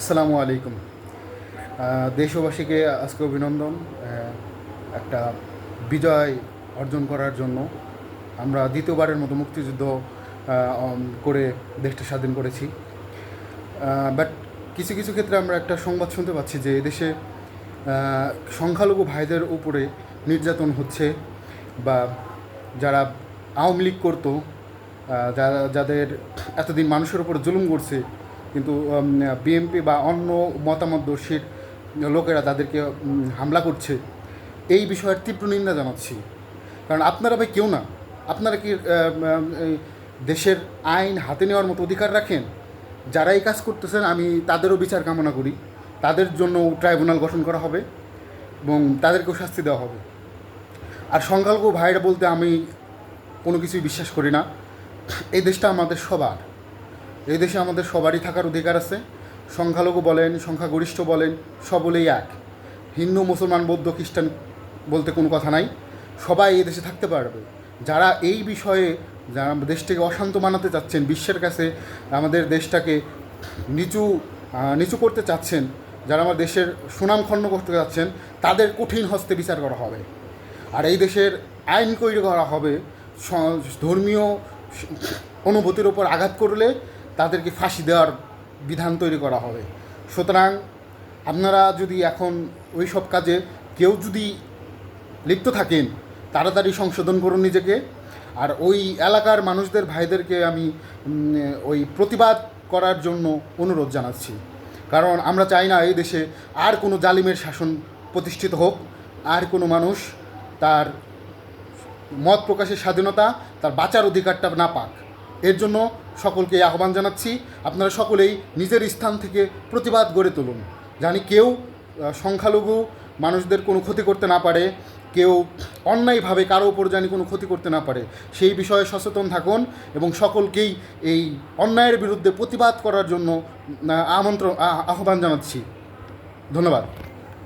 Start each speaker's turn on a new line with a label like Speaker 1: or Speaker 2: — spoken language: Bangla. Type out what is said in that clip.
Speaker 1: আসসালামু আলাইকুম। দেশবাসীকে আজকে অভিনন্দন একটা বিজয় অর্জন করার জন্য। আমরা দ্বিতীয়বারের মতো মুক্তিযুদ্ধ করে দেশটা স্বাধীন করেছি। বাট কিছু কিছু ক্ষেত্রে আমরা একটা সংবাদ শুনতে পাচ্ছি যে আহ, সংখ্যালঘু ভাইদের উপরে নির্যাতন হচ্ছে বা যারা আওয়ামী লীগ করতো যারা যাদের এতদিন মানুষের উপর জুলুম করছে কিন্তু বিএমপি বা অন্য মতামতদর্শীর লোকেরা তাদেরকে হামলা করছে। এই বিষয়ের তীব্র নিন্দা জানাচ্ছি। কারণ আপনারা ভাই কেউ না। আপনারা কি দেশের আইন হাতে নেওয়ার মতো অধিকার রাখেন? যারা এই কাজ করতেছেন, আমি তাদেরও বিচার কামনা করি। তাদের জন্য ট্রাইব্যুনাল গঠন করা হবে এবং তাদেরকেও শাস্তি দেওয়া হবে। আর সংখ্যালঘু ভাইরা বলতে আমি কোনো কিছুই বিশ্বাস করি না। এই দেশটা আমাদের সবার। এই দেশে আমাদের সবারই থাকার অধিকার আছে। সংখ্যালঘু বলেন, সংখ্যাগরিষ্ঠ বলেন সকলেই এক। হিন্দু, মুসলমান, বৌদ্ধ, খ্রিস্টান বলতে কোনো কথা নাই। সবাই এই দেশে থাকতে পারবে। যারা এই বিষয়ে, যারা দেশটাকে অশান্ত বানাতে চাচ্ছেন, বিশ্বের কাছে আমাদের দেশটাকে নিচু নিচু করতে চাচ্ছেন, যারা আমার দেশের সুনাম খণ্ড করতে চাচ্ছেন, তাদের কঠিন হস্তে বিচার করা হবে। আর এই দেশের আইন তৈরি করা হবে। ধর্মীয় অনুভূতির ওপর আঘাত করলে তাদেরকে ফাঁসি দেওয়ার বিধান তৈরি করা হবে। সুতরাং আপনারা যদি এখন ওই সব কাজে কেউ যদি লিপ্ত থাকেন, তাড়াতাড়ি সংশোধন করুন নিজেকে। আর ওই এলাকার মানুষদের ভাইদেরকে আমি ওই প্রতিবাদ করার জন্য অনুরোধ জানাচ্ছি। কারণ আমরা চাই না এই দেশে আর কোনো জালিমের শাসন প্রতিষ্ঠিত হোক, আর কোনো মানুষ তার মত প্রকাশের স্বাধীনতা, তার বাঁচার অধিকারটা না পাক। এর জন্য সকলকে আহ্বান জানাচ্ছি। আপনারা সকলেই নিজের স্থান থেকে প্রতিবাদ গড়ে তুলুন। জানি কেউ সংখ্যালঘু মানুষদের কোনো ক্ষতি করতে না পারে, কেউ অন্যায়ভাবে কারও উপর জানি কোনো ক্ষতি করতে না পারে। সেই বিষয়ে সচেতন থাকুন এবং সকলকেই এই অন্যায়ের বিরুদ্ধে প্রতিবাদ করার জন্য আমন্ত্রণ আহ্বান জানাচ্ছি। ধন্যবাদ।